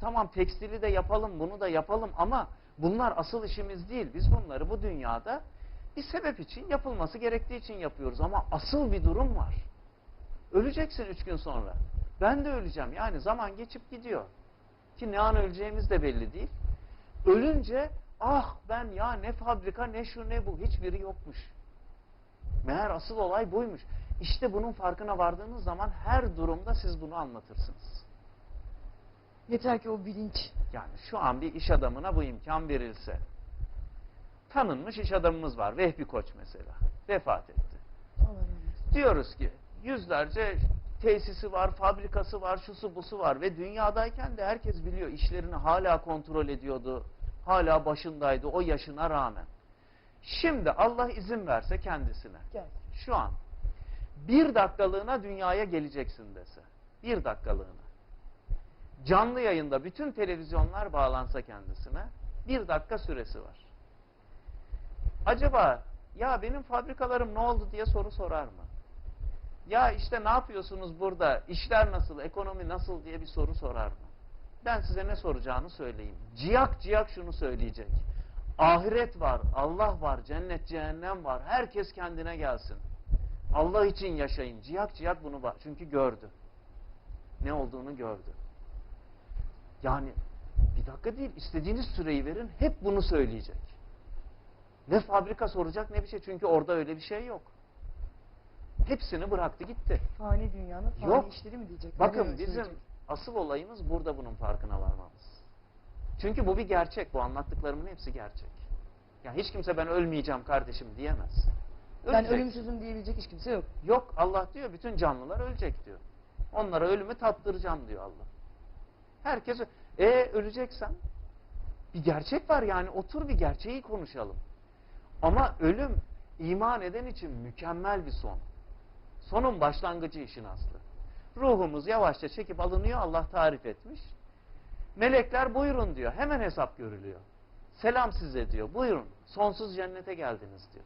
tamam tekstili de yapalım, bunu da yapalım ama bunlar asıl işimiz değil. Biz bunları bu dünyada bir sebep için yapılması gerektiği için yapıyoruz ama asıl bir durum var. Öleceksin üç gün sonra. Ben de öleceğim. Yani zaman geçip gidiyor. Ki ne an öleceğimiz de belli değil. Ölünce ah ben ya ne fabrika ne şu ne bu hiçbiri yokmuş. Meğer asıl olay buymuş. İşte bunun farkına vardığınız zaman her durumda siz bunu anlatırsınız. Yeter ki o bilinç. Yani şu an bir iş adamına bu imkan verilse. Tanınmış iş adamımız var. Vehbi Koç mesela. Vefat etti. Diyoruz ki yüzlerce tesisi var, fabrikası var, şusu busu var ve dünyadayken de herkes biliyor işlerini hala kontrol ediyordu. Hala başındaydı o yaşına rağmen. Şimdi Allah izin verse kendisine Gel. şu an bir dakikalığına dünyaya geleceksin dese. Bir dakikalığına. Canlı yayında bütün televizyonlar bağlansa kendisine bir dakika süresi var. Acaba ya benim fabrikalarım ne oldu diye soru sorar mı? Ya işte ne yapıyorsunuz burada, işler nasıl, ekonomi nasıl diye bir soru sorar mı? Ben size ne soracağını söyleyeyim. Ciyak ciyak şunu söyleyecek. Ahiret var, Allah var, cennet, cehennem var. Herkes kendine gelsin. Allah için yaşayın. Ciyak ciyak bunu var. Çünkü gördü. Ne olduğunu gördü. Yani bir dakika değil, istediğiniz süreyi verin, hep bunu söyleyecek. Ne fabrika soracak ne bir şey. Çünkü orada öyle bir şey yok. Hepsini bıraktı gitti. Fani dünyanın fani Yok. işleri mi diyecek? Bakın Öyle bizim söyleyecek? asıl olayımız burada bunun farkına varmamız. Çünkü bu bir gerçek. Bu anlattıklarımın hepsi gerçek. Ya hiç kimse ben ölmeyeceğim kardeşim diyemez. Ben Ölecek. ölümsüzüm diyebilecek hiç kimse yok. Yok Allah diyor bütün canlılar ölecek diyor. Onlara ölümü tattıracağım diyor Allah. Herkes e öleceksen bir gerçek var yani otur bir gerçeği konuşalım. Ama ölüm iman eden için mükemmel bir son. Sonun başlangıcı işin aslı. Ruhumuz yavaşça çekip alınıyor Allah tarif etmiş. Melekler buyurun diyor. Hemen hesap görülüyor. Selam size diyor. Buyurun. Sonsuz cennete geldiniz diyor.